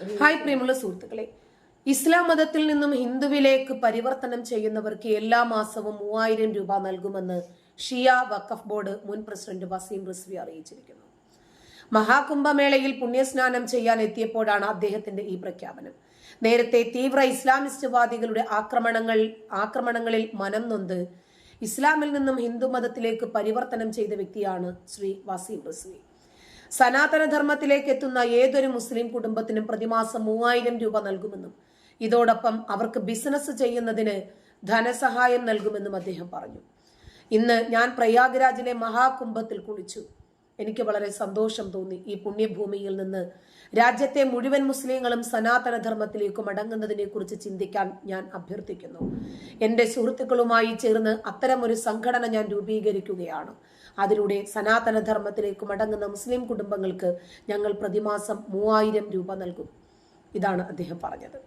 Hi പ്രിയമുള്ള സുഹൃത്തുക്കളെ ഇസ്ലാം മതത്തിൽ നിന്നും ഹിന്ദുവിലേക്ക് പരിവർത്തനം ചെയ്യുന്നവർക്ക് എല്ലാ മാസവും മൂവായിരം രൂപ നൽകുമെന്ന് ഷിയ വഖഫ് ബോർഡ് മുൻ പ്രസിഡന്റ് വസീം റിസ്വി അറിയിച്ചിരിക്കുന്നു. മഹാകുംഭമേളയിൽ പുണ്യസ്നാനം ചെയ്യാൻ എത്തിയപ്പോഴാണ് അദ്ദേഹത്തിന്റെ ഈ പ്രഖ്യാപനം. നേരത്തെ തീവ്ര ഇസ്ലാമിസ്റ്റ്വാദികളുടെ ആക്രമണങ്ങൾ ആക്രമണങ്ങളിൽ മനം നൊന്ത് ഇസ്ലാമിൽ നിന്നും ഹിന്ദു മതത്തിലേക്ക് പരിവർത്തനം ചെയ്ത വ്യക്തിയാണ് ശ്രീ വസീം റിസ്വി. സനാതന ധർമ്മത്തിലേക്ക് എത്തുന്ന ഏതൊരു മുസ്ലിം കുടുംബത്തിനും പ്രതിമാസം മൂവായിരം രൂപ നൽകുമെന്നും ഇതോടൊപ്പം അവർക്ക് ബിസിനസ് ചെയ്യുന്നതിന് ധനസഹായം നൽകുമെന്നും അദ്ദേഹം പറഞ്ഞു. ഇന്ന് ഞാൻ പ്രയാഗ്രാജിലെ മഹാകുംഭത്തിൽ കുളിച്ചു. എനിക്ക് വളരെ സന്തോഷം തോന്നി ഈ പുണ്യഭൂമിയിൽ നിന്ന്. രാജ്യത്തെ മുഴുവൻ മുസ്ലിങ്ങളും സനാതന ധർമ്മത്തിലേക്ക് കുറിച്ച് ചിന്തിക്കാൻ ഞാൻ അഭ്യർത്ഥിക്കുന്നു. എന്റെ സുഹൃത്തുക്കളുമായി ചേർന്ന് അത്തരമൊരു സംഘടന ഞാൻ രൂപീകരിക്കുകയാണ്. അതിലൂടെ സനാതന ധർമ്മത്തിലേക്ക് മടങ്ങുന്ന മുസ്ലിം കുടുംബങ്ങൾക്ക് ഞങ്ങൾ പ്രതിമാസം മൂവായിരം രൂപ നൽകും. ഇതാണ് അദ്ദേഹം പറഞ്ഞത്.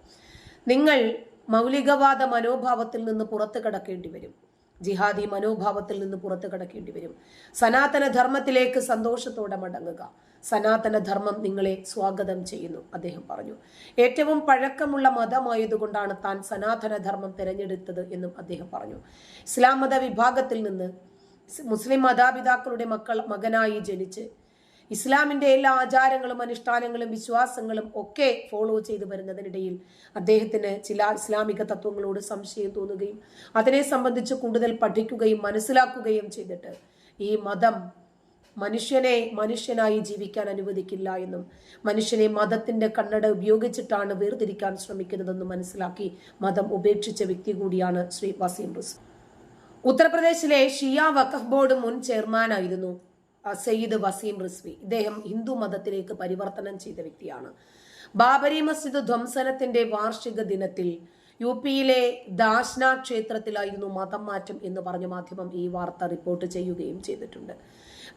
നിങ്ങൾ മൗലികവാദ മനോഭാവത്തിൽ നിന്ന് പുറത്തു കടക്കേണ്ടി വരും. ജിഹാദി മനോഭാവത്തിൽ നിന്ന് പുറത്തു കടക്കേണ്ടി വരും. സനാതന ധർമ്മത്തിലേക്ക് സന്തോഷത്തോടെ മടങ്ങുക. സനാതന ധർമ്മം നിങ്ങളെ സ്വാഗതം ചെയ്യുന്നു അദ്ദേഹം പറഞ്ഞു. ഏറ്റവും പഴക്കമുള്ള മതമായതുകൊണ്ടാണ് താൻ സനാതന ധർമ്മം തിരഞ്ഞെടുത്തത് എന്നും അദ്ദേഹം പറഞ്ഞു. ഇസ്ലാം മത വിഭാഗത്തിൽ നിന്ന് മുസ്ലിം മാതാപിതാക്കളുടെ മക്കൾ മകനായി ജനിച്ച്. ഇസ്ലാമിന്റെ എല്ലാ ആചാരങ്ങളും അനുഷ്ഠാനങ്ങളും വിശ്വാസങ്ങളും ഒക്കെ ഫോളോ ചെയ്തു വരുന്നതിനിടയിൽ അദ്ദേഹത്തിന് ചില ഇസ്ലാമിക തത്വങ്ങളോട് സംശയം തോന്നുകയും അതിനെ സംബന്ധിച്ച് കൂടുതൽ പഠിക്കുകയും മനസ്സിലാക്കുകയും ചെയ്തിട്ട് ഈ മതം മനുഷ്യനെ മനുഷ്യനായി ജീവിക്കാൻ അനുവദിക്കില്ല എന്നും മനുഷ്യനെ മതത്തിന്റെ കണ്ണട ഉപയോഗിച്ചിട്ടാണ് വേർതിരിക്കാൻ ശ്രമിക്കുന്നതെന്നും മനസ്സിലാക്കി മതം ഉപേക്ഷിച്ച വ്യക്തി കൂടിയാണ് ശ്രീ വസീം റുസ് ഉത്തർപ്രദേശിലെ ഷിയ വഖഫ് ബോർഡ് മുൻ ചെയർമാനായിരുന്നു സയ്യിദ് വസീം റിസ്വി. ഇദ്ദേഹം ഹിന്ദു മതത്തിലേക്ക് പരിവർത്തനം ചെയ്ത വ്യക്തിയാണ്. ബാബരി മസ്ജിദ് ധ്വംസനത്തിന്റെ വാർഷിക ദിനത്തിൽ യു പിയിലെ ദാഷ്ന ക്ഷേത്രത്തിലായിരുന്നു മതം മാറ്റം എന്ന് പറഞ്ഞ മാധ്യമം ഈ വാർത്ത റിപ്പോർട്ട് ചെയ്യുകയും ചെയ്തിട്ടുണ്ട്.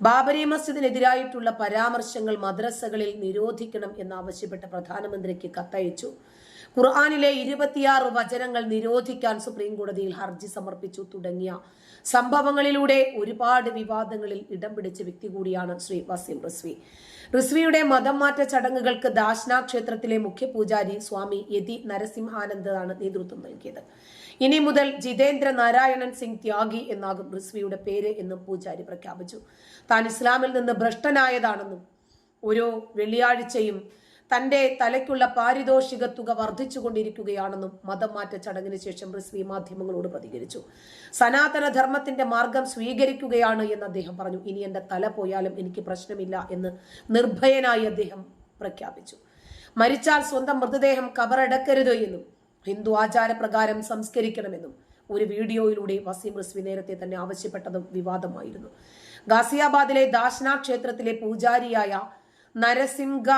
ബാബരി മസ്ജിദിനെതിരായിട്ടുള്ള പരാമർശങ്ങൾ മദ്രസകളിൽ നിരോധിക്കണം എന്നാവശ്യപ്പെട്ട് പ്രധാനമന്ത്രിക്ക് കത്തയച്ചു. ഖുർആാനിലെ ഇരുപത്തിയാറ് വചനങ്ങൾ നിരോധിക്കാൻ സുപ്രീം കോടതിയിൽ ഹർജി സമർപ്പിച്ചു തുടങ്ങിയ സംഭവങ്ങളിലൂടെ ഒരുപാട് വിവാദങ്ങളിൽ ഇടം പിടിച്ച വ്യക്തി കൂടിയാണ് ശ്രീ വസീം റിസ്വി. റിസ്വിയുടെ മതം മാറ്റ ചടങ്ങുകൾക്ക് ദാഷ്ന ക്ഷേത്രത്തിലെ മുഖ്യ പൂജാരി സ്വാമി യതി നരസിംഹാനന്ദാണ് നേതൃത്വം നൽകിയത്. ഇനി മുതൽ ജിതേന്ദ്ര നാരായണൻ സിംഗ് ത്യാഗി എന്നാകും റിസ്വിയുടെ പേര് എന്നും പൂജാരി പ്രഖ്യാപിച്ചു. താൻ ഇസ്ലാമിൽ നിന്ന് ഭ്രഷ്ടനായതാണെന്നും ഓരോ വെള്ളിയാഴ്ചയും തന്റെ തലയ്ക്കുള്ള പാരിതോഷിക തുക വർദ്ധിച്ചുകൊണ്ടിരിക്കുകയാണെന്നും മതം മാറ്റ ചടങ്ങിന് ശേഷം റിസ്വി മാധ്യമങ്ങളോട് പ്രതികരിച്ചു. സനാതന ധർമ്മത്തിന്റെ മാർഗം സ്വീകരിക്കുകയാണ് എന്ന് അദ്ദേഹം പറഞ്ഞു. ഇനി എന്റെ തല പോയാലും എനിക്ക് പ്രശ്നമില്ല എന്ന് നിർഭയനായി അദ്ദേഹം പ്രഖ്യാപിച്ചു. മരിച്ചാൽ സ്വന്തം മൃതദേഹം കബറടക്കരുത് എന്നും ഹിന്ദു ആചാരപ്രകാരം സംസ്കരിക്കണമെന്നും ഒരു വീഡിയോയിലൂടെ വസീം റിസ്വി നേരത്തെ തന്നെ ആവശ്യപ്പെട്ടതും വിവാദമായിരുന്നു. ഗാസിയാബാദിലെ ദാശന ക്ഷേത്രത്തിലെ പൂജാരിയായ നരസിംഹ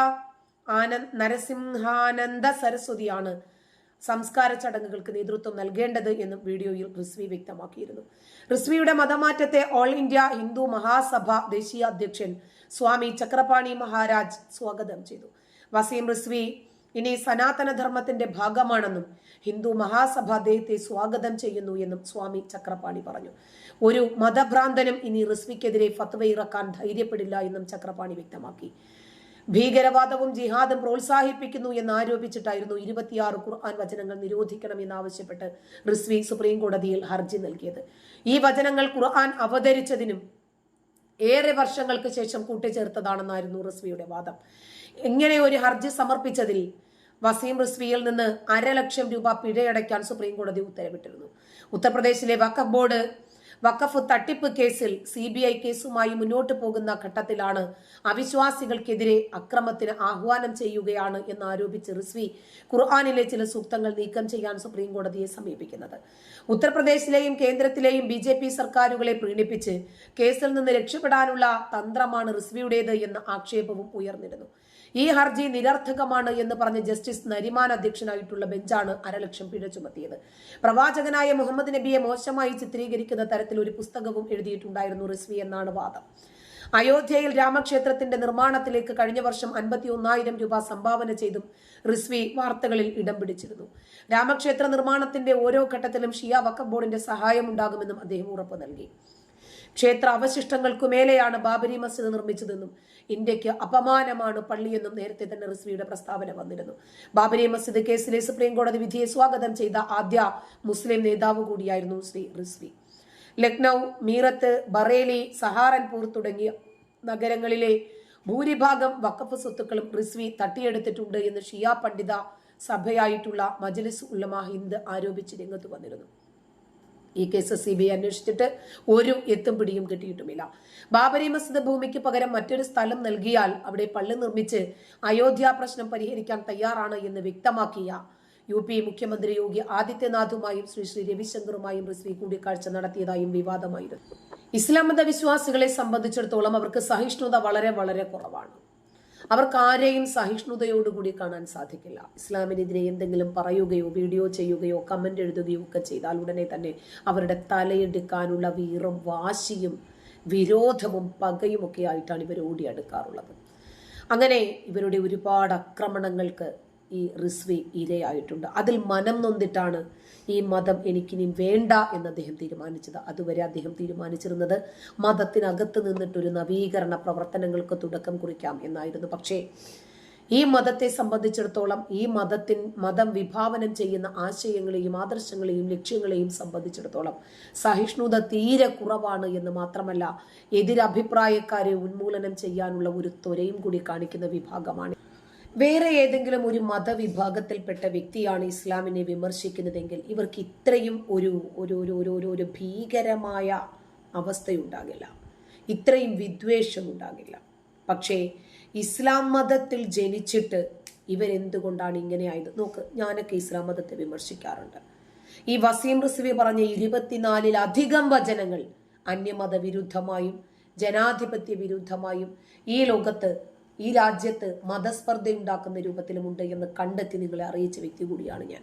ആനന്ദ് നരസിംഹാനന്ദ സരസ്വതിയാണ് സംസ്കാര ചടങ്ങുകൾക്ക് നേതൃത്വം നൽകേണ്ടത് എന്ന് വീഡിയോയിൽ റിസ്വി വ്യക്തമാക്കിയിരുന്നു. റിസ്വിയുടെ മതമാറ്റത്തെ ഓൾ ഇന്ത്യ ഹിന്ദു മഹാസഭ ദേശീയ അധ്യക്ഷൻ സ്വാമി ചക്രപാണി മഹാരാജ് സ്വാഗതം ചെയ്തു. വസീം റിസ്വി ഇനി സനാതനധർമ്മത്തിന്റെ ഭാഗമാണെന്നും ഹിന്ദു മഹാസഭ അദ്ദേഹത്തെ സ്വാഗതം ചെയ്യുന്നു എന്നും സ്വാമി ചക്രപാണി പറഞ്ഞു. ഒരു മതഭ്രാന്തനും ഇനി റിസ്വിക്കെതിരെ ഫത്വ ഇറക്കാൻ ധൈര്യപ്പെടില്ല എന്നും ചക്രപാണി വ്യക്തമാക്കി. ഭീകരവാദവും ജിഹാദും പ്രോത്സാഹിപ്പിക്കുന്നു എന്ന് ആരോപിച്ചിട്ടായിരുന്നു ഇരുപത്തിയാറ് ഖുർആൻ വചനങ്ങൾ നിരോധിക്കണം എന്നാവശ്യപ്പെട്ട് റിസ്വി സുപ്രീം കോടതിയിൽ ഹർജി നൽകിയത്. ഈ വചനങ്ങൾ ഖുർആൻ അവതരിച്ചതിനും ഏറെ വർഷങ്ങൾക്ക് ശേഷം കൂട്ടിച്ചേർത്തതാണെന്നായിരുന്നു റിസ്വിയുടെ വാദം. ഇങ്ങനെ ഒരു ഹർജി സമർപ്പിച്ചതിൽ വസീം റിസ്വിയിൽ നിന്ന് അരലക്ഷം രൂപ പിഴയടയ്ക്കാൻ സുപ്രീം കോടതി ഉത്തരവിട്ടിരുന്നു. ഉത്തർപ്രദേശിലെ വഖഫ് ബോർഡ് വഖഫ് തട്ടിപ്പ് കേസിൽ സി ബി ഐ കേസുമായി മുന്നോട്ട് പോകുന്ന ഘട്ടത്തിലാണ് അവിശ്വാസികൾക്കെതിരെ അക്രമത്തിന് ആഹ്വാനം ചെയ്യുകയാണ് എന്ന് ആരോപിച്ച് റിസ്വി ഖുർആാനിലെ ചില സൂക്തങ്ങൾ നീക്കം ചെയ്യാൻ സുപ്രീം കോടതിയെ സമീപിക്കുന്നത്. ഉത്തർപ്രദേശിലെയും കേന്ദ്രത്തിലെയും ബി ജെ പി സർക്കാരുകളെ പ്രീണിപ്പിച്ച് കേസിൽ നിന്ന് രക്ഷപ്പെടാനുള്ള തന്ത്രമാണ് റിസ്വിയുടേത് എന്ന ആക്ഷേപവും ഉയർന്നിരുന്നു. ഈ ഹർജി നിരർത്ഥകമാണ് എന്ന് പറഞ്ഞ് ജസ്റ്റിസ് നരിമാൻ അധ്യക്ഷനായിട്ടുള്ള ബെഞ്ചാണ് അരലക്ഷം പിഴ ചുമത്തിയത്. പ്രവാചകനായ മുഹമ്മദ് നബിയെ മോശമായി ചിത്രീകരിക്കുന്ന തരത്തിൽ ഒരു പുസ്തകവും എഴുതിയിട്ടുണ്ടായിരുന്നു റിസ്വി എന്നാണ് വാദം. അയോധ്യയിൽ രാമക്ഷേത്രത്തിന്റെ നിർമ്മാണത്തിലേക്ക് കഴിഞ്ഞ വർഷം അൻപത്തി ഒന്നായിരം രൂപ സംഭാവന ചെയ്തും റിസ്വി വാർത്തകളിൽ ഇടം പിടിച്ചിരുന്നു. രാമക്ഷേത്ര നിർമ്മാണത്തിന്റെ ഓരോ ഘട്ടത്തിലും ഷിയ വക്കബോർഡിന്റെ ബോർഡിന്റെ സഹായം ഉണ്ടാകുമെന്നും അദ്ദേഹം ഉറപ്പു നൽകി. ക്ഷേത്ര അവശിഷ്ടങ്ങൾക്കു മേലെയാണ് ബാബരി മസ്ജിദ് നിർമ്മിച്ചതെന്നും ഇന്ത്യയ്ക്ക് അപമാനമാണ് പള്ളിയെന്നും നേരത്തെ തന്നെ റിസ്വിയുടെ പ്രസ്താവന വന്നിരുന്നു. ബാബരി മസ്ജിദ് കേസിലെ സുപ്രീം കോടതി വിധിയെ സ്വാഗതം ചെയ്ത ആദ്യ മുസ്ലിം നേതാവ് കൂടിയായിരുന്നു ശ്രീ റിസ്വി. ലക്നൗ മീറത്ത് ബറേലി സഹാറൻപൂർ തുടങ്ങിയ നഗരങ്ങളിലെ ഭൂരിഭാഗം വക്കഫ് സ്വത്തുക്കളും റിസ്വി തട്ടിയെടുത്തിട്ടുണ്ട് എന്ന് ഷിയ പണ്ഡിത സഭയായിട്ടുള്ള മജലിസ് ഉള്ളമ ഹിന്ദ് ആരോപിച്ച് രംഗത്ത് വന്നിരുന്നു. ഈ കേസ് സി ബി ഐ അന്വേഷിച്ചിട്ട് ഒരു എത്തും പിടിയും കിട്ടിയിട്ടുമില്ല. ബാബരി മസ്ജിദ് ഭൂമിക്ക് പകരം മറ്റൊരു സ്ഥലം നൽകിയാൽ അവിടെ പള്ളി നിർമ്മിച്ച് അയോധ്യ പ്രശ്നം പരിഹരിക്കാൻ തയ്യാറാണ് എന്ന് വ്യക്തമാക്കിയ യു പി മുഖ്യമന്ത്രി യോഗി ആദിത്യനാഥുമായും ശ്രീ ശ്രീ രവിശങ്കറുമായും റിസ്വി കൂടിക്കാഴ്ച നടത്തിയതായും വിവാദമായിരുന്നു. ഇസ്ലാം മത വിശ്വാസികളെ സംബന്ധിച്ചിടത്തോളം അവർക്ക് സഹിഷ്ണുത വളരെ വളരെ കുറവാണ്. അവർക്ക് ആരെയും സഹിഷ്ണുതയോടുകൂടി കാണാൻ സാധിക്കില്ല. ഇസ്ലാമിനെതിരെ എന്തെങ്കിലും പറയുകയോ വീഡിയോ ചെയ്യുകയോ കമന്റ് എഴുതുകയോ ഒക്കെ ചെയ്താൽ ഉടനെ തന്നെ അവരുടെ തലയെടുക്കാനുള്ള വീറും വാശിയും വിരോധവും പകയും ഒക്കെ ആയിട്ടാണ് ഇവർ ഓടിയെടുക്കാറുള്ളത്. അങ്ങനെ ഇവരുടെ ഒരുപാട് ആക്രമണങ്ങൾക്ക് ഈ റിസ്വി ഇരയായിട്ടുണ്ട്. അതിൽ മനം നൊന്നിട്ടാണ് ഈ മതം എനിക്കിനി വേണ്ട എന്ന് അദ്ദേഹം തീരുമാനിച്ചത്. അതുവരെ അദ്ദേഹം തീരുമാനിച്ചിരുന്നത് മതത്തിനകത്ത് നിന്നിട്ടൊരു നവീകരണ പ്രവർത്തനങ്ങൾക്ക് തുടക്കം കുറിക്കാം എന്നായിരുന്നു. പക്ഷേ ഈ മതത്തെ സംബന്ധിച്ചിടത്തോളം ഈ മതത്തിൻ മതം വിഭാവനം ചെയ്യുന്ന ആശയങ്ങളെയും ആദർശങ്ങളെയും ലക്ഷ്യങ്ങളെയും സംബന്ധിച്ചിടത്തോളം സഹിഷ്ണുത തീരെ കുറവാണ് എന്ന് മാത്രമല്ല എതിരഭിപ്രായക്കാരെ ഉന്മൂലനം ചെയ്യാനുള്ള ഒരു ത്വരയും കൂടി കാണിക്കുന്ന വിഭാഗമാണ് വേറെ ഏതെങ്കിലും ഒരു മതവിഭാഗത്തിൽപ്പെട്ട വ്യക്തിയാണ് ഇസ്ലാമിനെ വിമർശിക്കുന്നതെങ്കിൽ ഇവർക്ക് ഇത്രയും ഒരു ഒരു ഒരു ഒരു ഒരു ഒരു ഭീകരമായ അവസ്ഥയുണ്ടാകില്ല. ഇത്രയും വിദ്വേഷം ഉണ്ടാകില്ല പക്ഷേ ഇസ്ലാം മതത്തിൽ ജനിച്ചിട്ട് ഇവരെന്തുകൊണ്ടാണ് ഇങ്ങനെ ആയത്? നോക്ക് ഞാനൊക്കെ ഇസ്ലാം മതത്തെ വിമർശിക്കാറുണ്ട്. ഈ വസീം റിസ്വി പറഞ്ഞ ഇരുപത്തിനാലിലധികം വചനങ്ങൾ അന്യമത വിരുദ്ധമായും ജനാധിപത്യ വിരുദ്ധമായും ഈ ലോകത്ത് ഈ രാജ്യത്ത് മതസ്പർദ്ധ ഉണ്ടാക്കുന്ന രൂപത്തിലുമുണ്ട് എന്ന് കണ്ടെത്തി നിങ്ങളെ അറിയിച്ച വ്യക്തി കൂടിയാണ് ഞാൻ.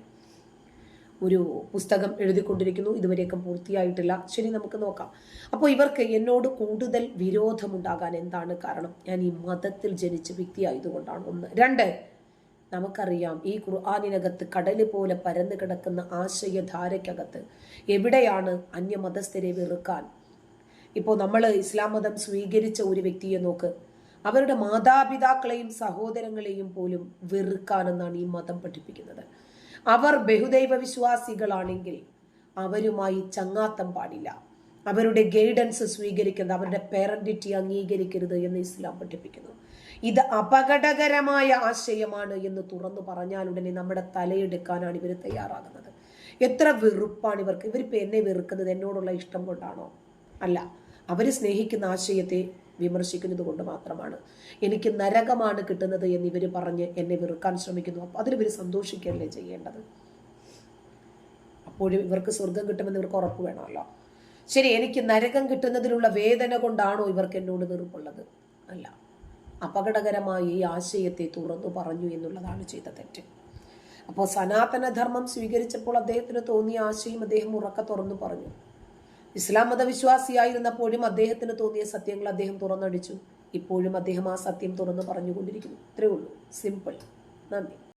ഒരു പുസ്തകം എഴുതിക്കൊണ്ടിരിക്കുന്നു. ഇതുവരെയൊക്കെ പൂർത്തിയായിട്ടില്ല. ശരി നമുക്ക് നോക്കാം. അപ്പോൾ ഇവർക്ക് എന്നോട് കൂടുതൽ വിരോധമുണ്ടാകാൻ എന്താണ് കാരണം? ഞാൻ ഈ മതത്തിൽ ജനിച്ച വ്യക്തിയായതുകൊണ്ടാണ് ഒന്ന്. രണ്ട്. നമുക്കറിയാം ഈ ഖുർആാനിനകത്ത് കടൽ പോലെ പരന്നു കിടക്കുന്ന ആശയധാരയ്ക്കകത്ത് എവിടെയാണ് അന്യമതസ്ഥരെ വെറുക്കാൻ? ഇപ്പോൾ നമ്മൾ ഇസ്ലാം മതം സ്വീകരിച്ച ഒരു വ്യക്തിയെ നോക്ക്. അവരുടെ മാതാപിതാക്കളെയും സഹോദരങ്ങളെയും പോലും വെറുക്കാനെന്നാണ് ഈ മതം പഠിപ്പിക്കുന്നത്. അവർ ബഹുദൈവ വിശ്വാസികളാണെങ്കിൽ അവരുമായി ചങ്ങാത്തം പാടില്ല. അവരുടെ ഗൈഡൻസ് സ്വീകരിക്കരുത് അവരുടെ പേരന്റിറ്റി അംഗീകരിക്കരുത് എന്ന് ഇസ്ലാം പഠിപ്പിക്കുന്നു. ഇത് അപകടകരമായ ആശയമാണ് എന്ന് തുറന്നു പറഞ്ഞാൽ ഉടനെ നമ്മുടെ തലയെടുക്കാനാണ് ഇവർ തയ്യാറാകുന്നത്. എത്ര വെറുപ്പാണ് ഇവർക്ക്. ഇവരിപ്പോൾ എന്നെ വെറുക്കുന്നത് എന്നോടുള്ള ഇഷ്ടം കൊണ്ടാണോ? അല്ല അവർ സ്നേഹിക്കുന്ന ആശയത്തെ വിമർശിക്കുന്നത് കൊണ്ട് മാത്രമാണ്. എനിക്ക് നരകമാണ് കിട്ടുന്നത് എന്ന് ഇവർ പറഞ്ഞ് എന്നെ വെറുക്കാൻ ശ്രമിക്കുന്നു. അപ്പോൾ അതിൽ ഇവർ സന്തോഷിക്കുകയല്ലേ ചെയ്യേണ്ടത്? അപ്പോഴും ഇവർക്ക് സ്വർഗം കിട്ടുമെന്ന് ഇവർക്ക് ഉറപ്പ് വേണമല്ലോ. ശരി എനിക്ക് നരകം കിട്ടുന്നതിനുള്ള വേദന കൊണ്ടാണോ ഇവർക്ക് എന്നോട് വെറുപ്പുള്ളത്? അല്ല. അപകടകരമായി ഈ ആശയത്തെ തുറന്നു പറഞ്ഞു എന്നുള്ളതാണ് ചെയ്ത തെറ്റ്. അപ്പോൾ സനാതനധർമ്മം സ്വീകരിച്ചപ്പോൾ അദ്ദേഹത്തിന് തോന്നിയ ആശയം അദ്ദേഹം ഉറക്ക തുറന്നു പറഞ്ഞു. ഇസ്ലാം മതവിശ്വാസിയായിരുന്നപ്പോഴും അദ്ദേഹത്തിന് തോന്നിയ സത്യങ്ങൾ അദ്ദേഹം തുറന്നടിച്ചു. ഇപ്പോഴും അദ്ദേഹം ആ സത്യം തുറന്നു പറഞ്ഞുകൊണ്ടിരിക്കുന്നു. ഇത്രയേ ഉള്ളൂ. സിമ്പിൾ. നന്ദി.